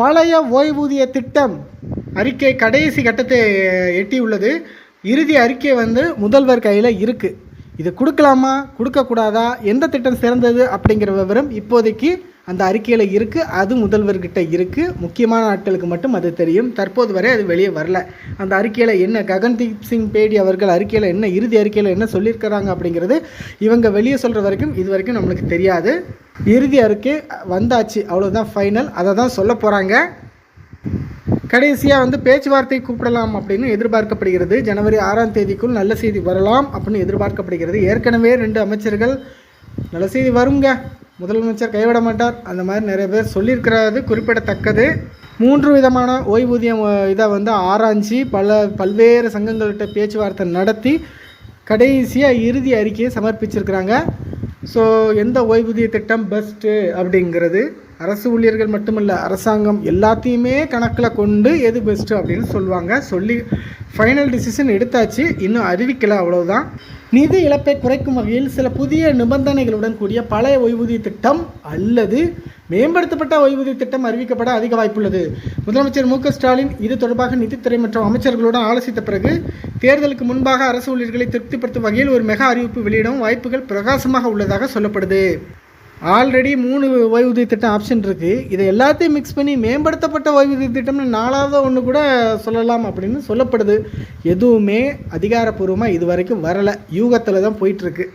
பழைய ஓய்வூதிய திட்டம் அறிக்கை கடைசி கட்டத்தை எட்டியுள்ளது. இறுதி அறிக்கை வந்து முதல்வர் கையில் இருக்குது இது கொடுக்கலாமா? கொடுக்கக்கூடாதா? எந்த திட்டம் சிறந்தது? அப்படிங்கிற விவரம் இப்போதைக்கு அந்த அறிக்கையில் இருக்குது அது முதல்வர்கிட்ட இருக்குது முக்கியமான ஆட்களுக்கு மட்டும் அது தெரியும். தற்போது வரை அது வெளியே வரல. அந்த அறிக்கையில் என்ன ககன்தீப் சிங் பேடி அவர்கள் அறிக்கையில் என்ன இறுதி அறிக்கையில் என்ன சொல்லியிருக்கிறாங்க அப்படிங்கிறது இவங்க வெளியே சொல்கிற வரைக்கும் இது வரைக்கும் நம்மளுக்கு தெரியாது. இறுதி அறிக்கை வந்தாச்சு அவ்வளோதான் ஃபைனல் அதை தான் சொல்ல போகிறாங்க கடைசியாக வந்து பேச்சுவார்த்தை கூப்பிடலாம் அப்படின்னு எதிர்பார்க்கப்படுகிறது. ஜனவரி ஆறாம் தேதிக்குள் நல்ல செய்தி வரலாம் அப்படின்னு எதிர்பார்க்கப்படுகிறது. ஏற்கனவே ரெண்டு அமைச்சர்கள் நல்ல செய்தி வருங்க. முதலமைச்சர் கைவிட மாட்டார். அந்த மாதிரி நிறைய பேர் சொல்லியிருக்கிறது குறிப்பிடத்தக்கது. மூன்று விதமான ஓய்வூதியம் இதை வந்து ஆராய்ச்சி பல பல்வேறு சங்கங்கள்கிட்ட பேச்சுவார்த்தை நடத்தி கடைசியாக இறுதி அறிக்கையை சமர்ப்பிச்சிருக்கிறாங்க. ஸோ எந்த ஓய்வூதிய திட்டம் பெஸ்ட்டு அப்படிங்கிறது அரசு ஊழியர்கள் மட்டுமல்ல அரசாங்கம் எல்லாத்தையுமே கணக்கில் கொண்டு எது பெஸ்ட்டு அப்படின்னு சொல்லுவாங்க. சொல்லி ஃபைனல் டிசிஷன் எடுத்தாச்சு. இன்னும் அறிவிக்கலை அவ்வளோதான் நிதி இழப்பை குறைக்கும் வகையில் சில புதிய நிபந்தனைகளுடன் கூடிய பழைய ஓய்வூதிய திட்டம் அல்லது மேம்படுத்தப்பட்ட ஓய்வூதிய திட்டம் அறிவிக்கப்பட அதிக வாய்ப்புள்ளது. முதலமைச்சர் மு க ஸ்டாலின் இது தொடர்பாக நிதித்துறை மற்றும் அமைச்சர்களுடன் ஆலோசித்த பிறகு தேர்தலுக்கு முன்பாக அரசு ஊழியர்களை திருப்திப்படுத்தும் வகையில் ஒரு மெகா அறிவிப்பு வெளியிடவும் வாய்ப்புகள் பிரகாசமாக உள்ளதாக சொல்லப்படுது. ஆல்ரெடி மூணு ஓய்வூதிய திட்டம் ஆப்ஷன் இருக்குது இதை எல்லாத்தையும் மிக்ஸ் பண்ணி மேம்படுத்தப்பட்ட ஓய்வூதிய திட்டம்னு நாலாவது ஒன்று கூட சொல்லலாம் அப்படின்னு சொல்லப்படுது. எதுவுமே அதிகாரப்பூர்வமாக இது வரைக்கும் வரலை. யூகத்தில் தான் போயிட்டுருக்கு